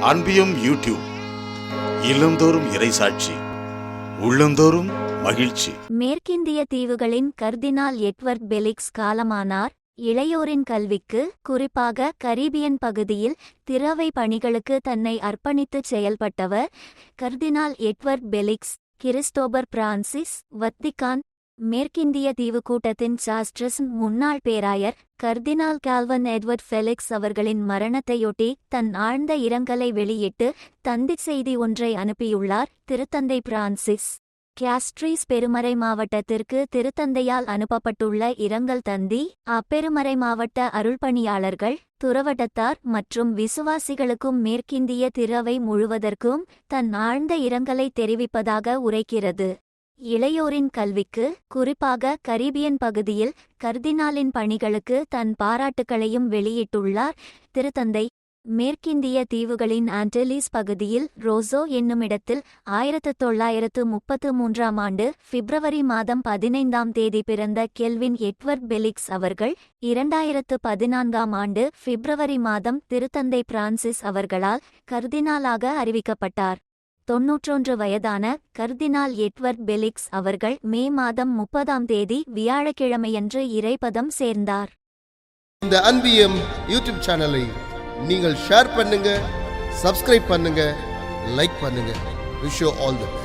அன்பியும் YouTube இல்லந்தோறும் இறைசாட்சி உள்ளந்தோறும் மகிழ்ச்சி. மேற்கிந்திய தீவுகளின் கர்தினால் எட்வர்ட் பெலிக்ஸ் காலமானார். இளையோரின் கல்விக்கு குறிப்பாக கரீபியன் பகுதியில் திறவை பணிகளுக்கு தன்னை அர்ப்பணித்துச் செயல்பட்டவர் cardinal Edward Felix Christopher Francis Vatican மேற்கிந்திய தீவு கூட்டத்தின் சாஸ்ட்ரஸ் முன்னாள் பேராயர் கர்தினால் கால்வன் எட்வர்ட் ஃபெலிக்ஸ் அவர்களின் மரணத்தையொட்டி தன் ஆழ்ந்த இரங்கலை வெளியிட்டு தந்திச் செய்தி ஒன்றை அனுப்பியுள்ளார் திருத்தந்தை பிரான்சிஸ். கேஸ்ட்ரீஸ் பெருமறை மாவட்டத்திற்கு திருத்தந்தையால் அனுப்பப்பட்டுள்ள இரங்கல் தந்தி அப்பெருமறை மாவட்ட அருள்பணியாளர்கள் துறவட்டத்தார் மற்றும் விசுவாசிகளுக்கும் மேற்கிந்திய திறவை முழுவதற்கும் தன் ஆழ்ந்த இரங்கலை தெரிவிப்பதாக உரைக்கிறது. இளையோரின் கல்விக்கு குறிப்பாக கரீபியன் பகுதியில் கர்தினாலின் பணிகளுக்கு தன் பாராட்டுகளையும் வெளியிட்டுள்ளார். திருத்தந்தை மேற்கிந்திய தீவுகளின் ஆண்டலீஸ் பகுதியில் ரோசோ என்னுமிடத்தில் ஆயிரத்து தொள்ளாயிரத்து முப்பத்து மூன்றாம் ஆண்டு பிப்ரவரி மாதம் பதினைந்தாம் தேதி பிறந்த கெல்வின் எட்வர்ட் பெலிக்ஸ் அவர்கள் இரண்டாயிரத்து பதினான்காம் ஆண்டு பிப்ரவரி மாதம் திருத்தந்தை பிரான்சிஸ் அவர்களால் கர்தினாலாக அறிவிக்கப்பட்டார். தொன்னூற்றொன்று வயதான கர்தினால் எட்வர்ட் பெலிக்ஸ் அவர்கள் மே மாதம் முப்பதாம் தேதி வியாழக்கிழமையன்று இறைபதம் சேர்ந்தார். இந்த அன்பியம் யூடியூப் சேனலை நீங்கள் ஷேர் பண்ணுங்க சப்ஸ்கிரைப் பண்ணுங்க லைக் பண்ணுங்க. Wish all the best